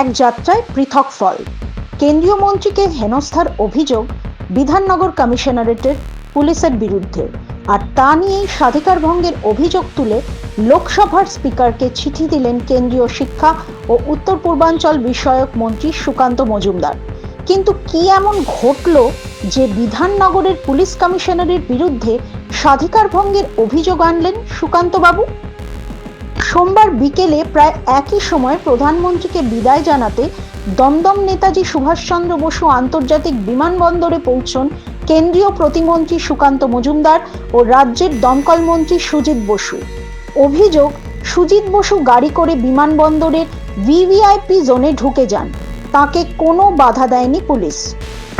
এক যাত্রায় পৃথক ফল। কেন্দ্রীয় মন্ত্রীকে হেনস্থার অভিযোগ বিধাননগর কমিশনারেটের পুলিশের বিরুদ্ধে। আর তা নিয়েই স্বাধিকার ভঙ্গের অভিযোগ তুলে লোকসভার স্পিকারকে চিঠি দিলেন কেন্দ্রীয় শিক্ষা ও উত্তর পূর্বাঞ্চল বিষয়ক মন্ত্রী সুকান্ত মজুমদার। কিন্তু কি এমন ঘটল যে বিধাননগরের পুলিশ কমিশনারের বিরুদ্ধে স্বাধিকার ভঙ্গের অভিযোগ আনলেন সুকান্তবাবু? সোমবার বিকেলে প্রায় একই সময় প্রধানমন্ত্রীকে বিদায় জানাতে দমদম নেতাজি সুভাষচন্দ্র বসু আন্তর্জাতিক বিমানবন্দরে পৌঁছন কেন্দ্রীয় প্রতিমন্ত্রী সুকান্ত মজুমদার ও রাজ্যের দমকল মন্ত্রী সুজিত বসু। অভিযোগ, সুজিত বসু গাড়ি করে বিমানবন্দরের ভিভিআইপি জোনে ঢুকে যান। তাকে কোনো বাধা দেয়নি পুলিশ।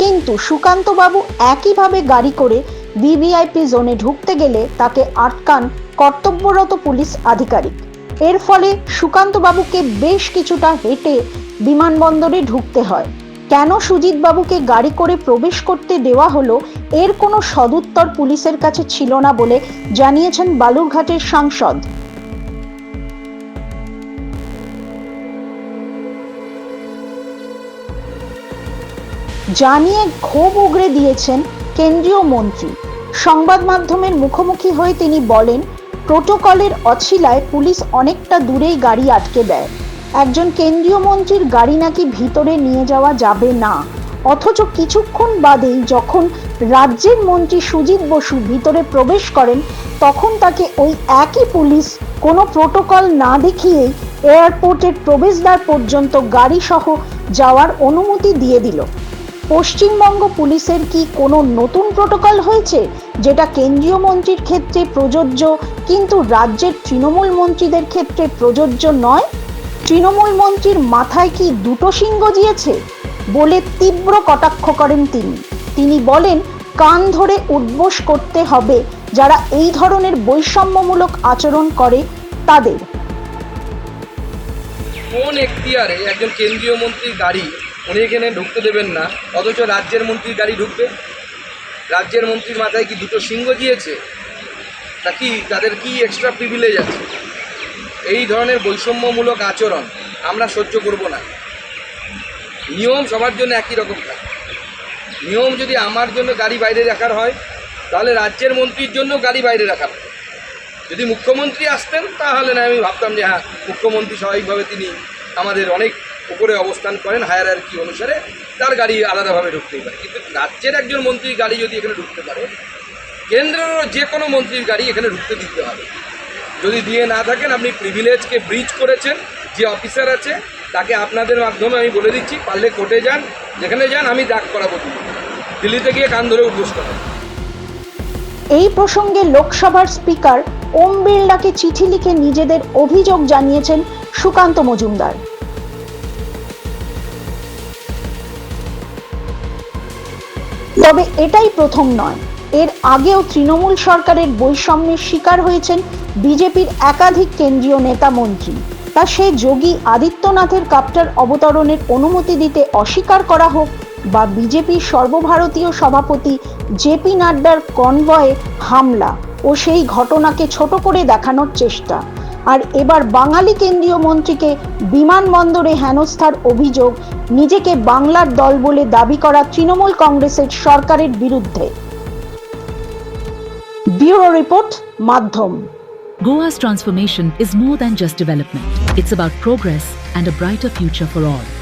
কিন্তু সুকান্তবাবু একইভাবে গাড়ি করে ভিভিআইপি জোনে ঢুকতে গেলে তাকে আটকান কর্তব্যরত পুলিশ আধিকারিক। এর ফলে সুকান্তবাবুকে বেশ কিছুটা হেঁটে বিমানবন্দরে ঢুকতে হয়। কেন সুজিত বাবুকে গাড়ি করে প্রবেশ করতে দেওয়া হলো, এর কোনো সদুত্তর পুলিশের কাছে ছিল না বলে জানিয়েছেন বালুরঘাটের সাংসদ। জানিয়ে ক্ষোভ উগরে দিয়েছেন কেন্দ্রীয় মন্ত্রী। সংবাদ মাধ্যমের মুখোমুখি হয়ে তিনি বলেন প্রোটোকলের অছিলায় পুলিশ অনেকটা দূরেই গাড়ি আটকে দেয়। একজন কেন্দ্রীয় মন্ত্রীর গাড়ি নাকি ভিতরে নিয়ে যাওয়া যাবে না। অথচ কিছুক্ষণ বাদেই যখন রাজ্যের মন্ত্রী সুজিত বসু ভিতরে প্রবেশ করেন, তখন তাকে ওই একই পুলিশ কোনো প্রোটোকল না দেখিয়েই এয়ারপোর্টের প্রবেশদ্বার পর্যন্ত গাড়ি সহ যাওয়ার অনুমতি দিয়ে দিল। পশ্চিমবঙ্গ পুলিশের কি কোনো নতুন প্রোটোকল হয়েছে? যেটা কেন্দ্রীয় মন্ত্রীর ক্ষেত্রে প্রযোজ্য, কিন্তু রাজ্যের তৃণমূল মন্ত্রীদের ক্ষেত্রে প্রযোজ্য নয়? তৃণমূল মন্ত্রীর মাথায় কি দুটো সিংহ গজিয়েছে বলে তীব্র কটাক্ষ করেন তিনি। তিনি বলেন, কান ধরে উদ্বোস করতে হবে যারা এই ধরনের বৈষম্যমূলক আচরণ করে তাদের। কোন এখতিয়ারে একজন কেন্দ্রীয় মন্ত্রীর গাড়ি উনি এখানে ঢুকতে দেবেন না। অথচ রাজ্যের মন্ত্রীর গাড়ি ঢুকবে। রাজ্যের মন্ত্রীর মাথায় কি দুটো সিংহ দিয়েছে? তা কি তাদের কি এক্সট্রা প্রিভিলেজ আছে? এই ধরনের বৈষম্যমূলক আচরণ আমরা সহ্য করব না। নিয়ম সবার জন্য একই রকম থাকে নিয়ম যদি আমার জন্য গাড়ি বাইরে রাখার হয়, তাহলে রাজ্যের মন্ত্রীর জন্য গাড়ি বাইরে রাখা যদি মুখ্যমন্ত্রী আসতেন, তাহলে না আমি ভাবতাম যে হ্যাঁ মুখ্যমন্ত্রী স্বাভাবিকভাবে তিনি আমাদের অনেক উপরে অবস্থান করেন হায়ার কি অনুসারে তার গাড়ি আলাদাভাবে ঢুকতেই পারে। কিন্তু রাজ্যের একজন মন্ত্রীর গাড়ি যদি এখানে ঢুকতে পারে, কেন্দ্রেরও যে কোনো মন্ত্রীর গাড়ি এখানে ঢুকতে দিতে হবে। যদি দিয়ে না থাকেন, আপনি প্রিভিলেজকে ব্রিজ করেছেন, যে অফিসার আছে, তাকে আপনাদের মাধ্যমে আমি বলে দিচ্ছি, পারলে কোর্টে যান, যেখানে যান, আমি ডাক করাবো দিল্লি দিল্লিতে গিয়ে কান ধরে উদ্বোস এই প্রসঙ্গে লোকসভার স্পিকার ওম বিড়লাকে চিঠি লিখে নিজেদের অভিযোগ জানিয়েছেন সুকান্ত মজুমদার। তবে এটাই প্রথম নয়। এর আগেও তৃণমূল সরকারের বৈষম্যের শিকার হয়েছেন বিজেপির একাধিক কেন্দ্রীয় নেতা মন্ত্রী। তা সে যোগী আদিত্যনাথের কাপ্টার অবতরণের অনুমতি দিতে অস্বীকার করা হোক বা বিজেপির সর্বভারতীয় সভাপতি জেপি নাড্ডার কনভয়ে হামলা ও সেই ঘটনাকে ছোট করে দেখানোর চেষ্টা। আর এবার বাঙালি কেন্দ্রীয় মন্ত্রীকে বিমানবন্দরে হেনস্থার অভিযোগ, নিজেকে বাংলার দল বলে দাবি করা তৃণমূল কংগ্রেসের সরকারের বিরুদ্ধে। ব্যুরো রিপোর্ট, মাধ্যম। Goa's transformation is more than just development. It's about progress and a brighter future for all.